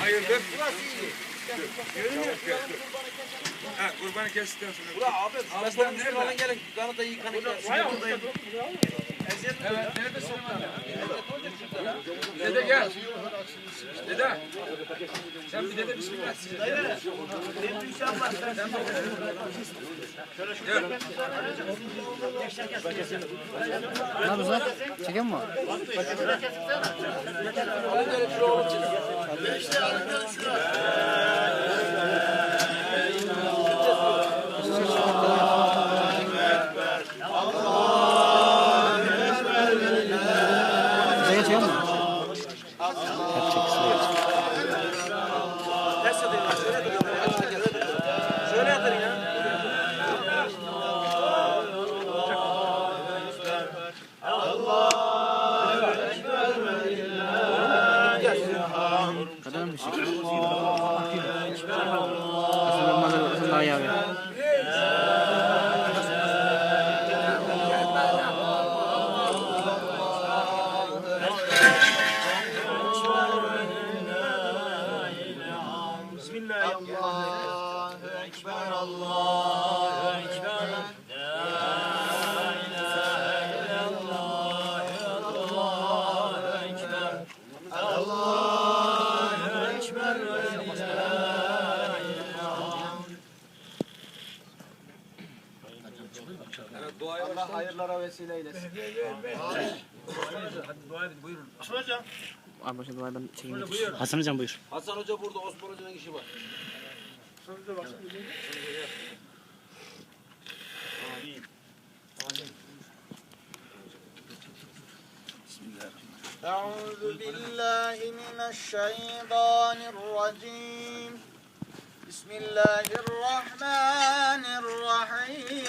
Hayırdır? Ha, kurbanı kestikten sonra. Ula abi, Aslan nerede? gelin. Kanıta yıkanacak. Evet, nerede Süleyman? Dede gel. Dede. Sen bir dede bismillah. Ne yapıyorsun? Çekiyor mu? Bize hayırlara vesile eylesin. Abi başka dua ben çekeyim. Hasan hocam buyur. Hasan Hoca burada, Osman Hoca'nın işi var. أعوذ بالله من الشيطان الرجيم بسم الله الرحمن الرحيم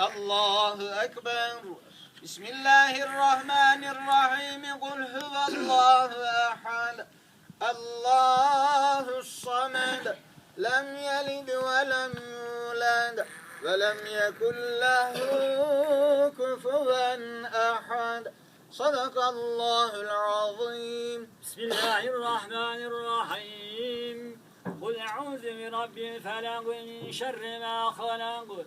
الله أكبر. بسم الله الرحمن الرحيم. قل هو الله أحد. الله الصمد. لم يلد ولم يولد ولم يكن له كفوا أحد. صدق الله العظيم. بسم الله الرحمن الرحيم. قل أعوذ برب الفلق من شر ما خلق.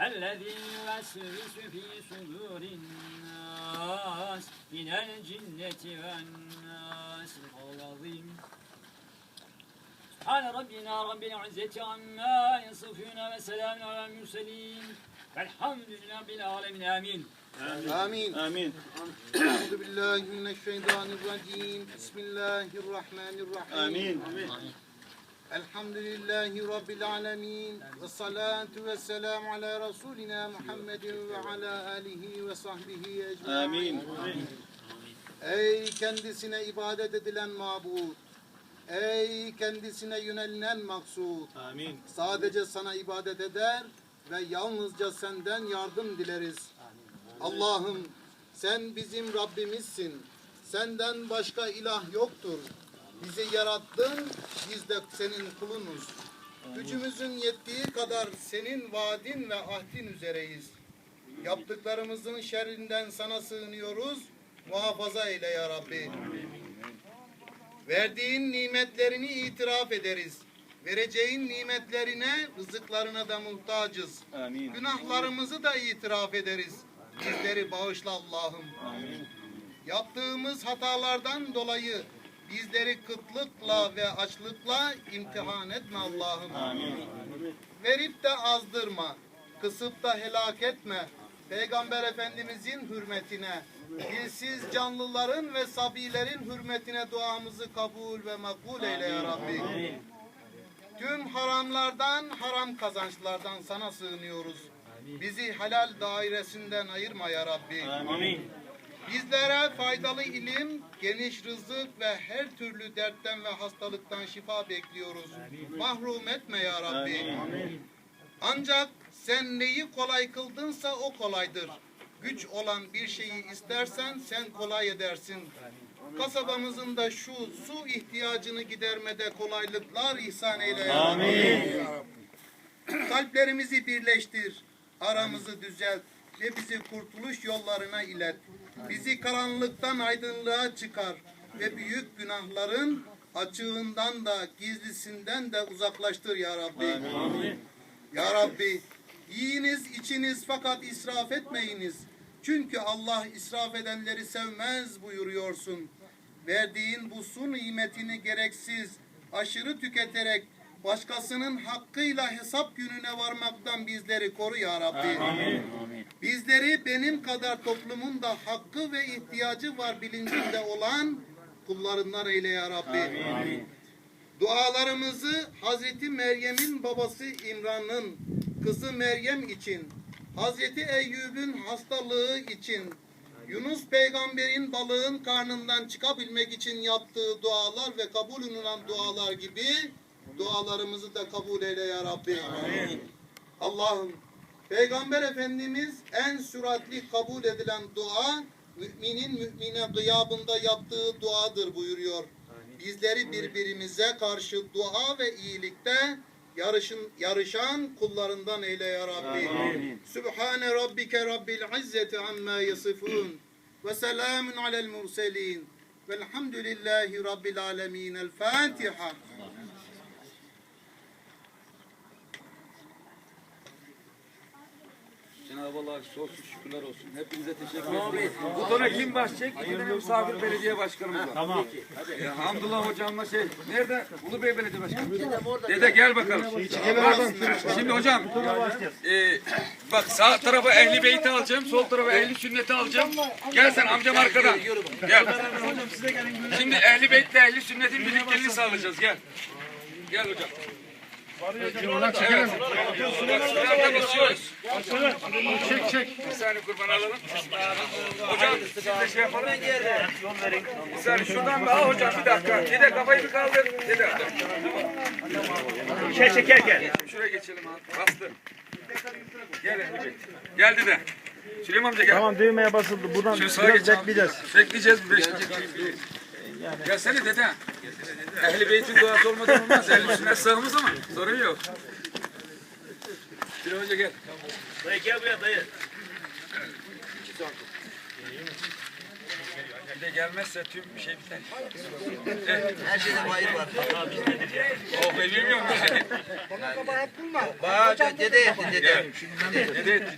الذي يوسوس في صدور الناس من الجنة والناس العظيم سبحان ربنا رب العزة عما يصفون وسلام على المرسلين والحمد لله رب العالمين آمين آمين آمين أعوذ بالله من الشيطان الرجيم بسم الله الرحمن الرحيم آمين الحمد Elhamdülillahi Rabbil alemin. Ve salatu ve selamu ala Resulina Muhammedin ve ala alihi ve sahbihi ecmain. Amin. Amin. Ey kendisine ibadet edilen mabud. Ey kendisine yönelilen maksud. Amin. Sadece sana ibadet eder ve yalnızca senden yardım dileriz. Allah'ım sen bizim Rabbimizsin. Senden başka ilah yoktur. Bizi yarattın, biz de senin kulunuz. Gücümüzün yettiği kadar senin vaadin ve ahdin üzereyiz. Yaptıklarımızın şerrinden sana sığınıyoruz. Muhafaza eyle ya Rabbi. Verdiğin nimetlerini itiraf ederiz. Vereceğin nimetlerine, rızıklarına da muhtacız. Günahlarımızı da itiraf ederiz. Bizleri bağışla Allah'ım. Yaptığımız hatalardan dolayı bizleri kıtlıkla ve açlıkla imtihan etme Allah'ım. Verip de azdırma, kısıp da helak etme. Peygamber Efendimizin hürmetine, dilsiz canlıların ve sabilerin hürmetine duamızı kabul ve makbul eyle ya Rabbi. Tüm haramlardan, haram kazançlardan sana sığınıyoruz. Bizi halal dairesinden ayırma ya Rabbi. Bizlere faydalı ilim, geniş rızık ve her türlü dertten ve hastalıktan şifa bekliyoruz. Mahrum etme ya Rabbi. Ancak sen neyi kolay kıldınsa o kolaydır. Güç olan bir şeyi istersen sen kolay edersin. Kasabamızın da şu su ihtiyacını gidermede kolaylıklar ihsan eyle Rabbi. Kalplerimizi birleştir, aramızı düzelt ve bizi kurtuluş yollarına ilet. Bizi karanlıktan aydınlığa çıkar ve büyük günahların açığından da gizlisinden de uzaklaştır ya Rabbi. Ya Rabbi, yiyiniz içiniz fakat israf etmeyiniz. Çünkü Allah israf edenleri sevmez buyuruyorsun. Verdiğin bu su nimetini gereksiz, aşırı tüketerek başkasının hakkıyla hesap gününe varmaktan bizleri koru ya Rabbi. Bizleri benim kadar toplumun da hakkı ve ihtiyacı var bilincinde olan kullarından eyle ya Rabbi. Dualarımızı Hazreti Meryem'in babası İmran'ın kızı Meryem için, Hazreti Eyyub'un hastalığı için, Yunus peygamberin balığın karnından çıkabilmek için yaptığı dualar ve kabul olunan dualar gibi dualarımızı da kabul eyle ya Rabbi. Allah'ım Peygamber Efendimiz en süratli kabul edilen dua müminin mümine gıyabında yaptığı duadır buyuruyor. Bizleri birbirimize karşı dua ve iyilikte yarışın, yarışan kullarından eyle ya Rabbi. Sübhane Rabbike Rabbil İzzeti amma yasifun ve selamun alel murselin velhamdülillahi Rabbil alemin. El Fatiha. Allah sonsuz şükürler olsun. Hepinize teşekkür ederim. Butona kim başlayacak? İki tane misafir belediye başkanımız var. Tamam. E, Hamdullah hocamla şey. Nerede? Ulubey Belediye Başkanı. Dede gel bakalım. Bak, şimdi hocam. E, bak sağ tarafa ehli beyti alacağım. Sol tarafa ehli sünneti alacağım. Gel sen amcam arkadan. Gel. Şimdi ehli beytle ehli sünnetin birlikteliğini sağlayacağız. Gel. Gel hocam. Çek çek. Bir saniye kurban alalım. Hocam siz de şey yapalım. Bir saniye şuradan daha hocam bir dakika. Dede kafayı bir kaldır. Dede. Şey çekerken. Şuraya geçelim abi. Bastı. Gel Bey. Gel dede. Süleyman amca gel. Tamam düğmeye basıldı. Buradan biraz bekleyeceğiz. Bekleyeceğiz. Beş dakika. Gelsene dede. Ehli beytin duası olmadan olmaz. Ehli sünnet sağımız ama sorun yok. Süleyman amca gel. Dayı gel buraya dayı. Bir de gelmezse tüm bir şey biter. Her şeyde hayır var. Oh ben bilmiyorum bir şey. Bak dede etti dede. Ne de etti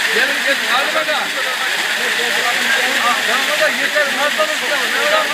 Yeter. Hadi bakalım. Tamam da yeter. Mı tutalım? Ne var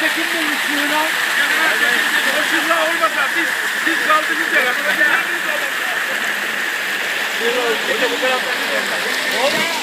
çekinmeyin suyuna. Başında olmasa biz, biz kaldığımız yere. Hocam bu taraftan gidelim. Hocam.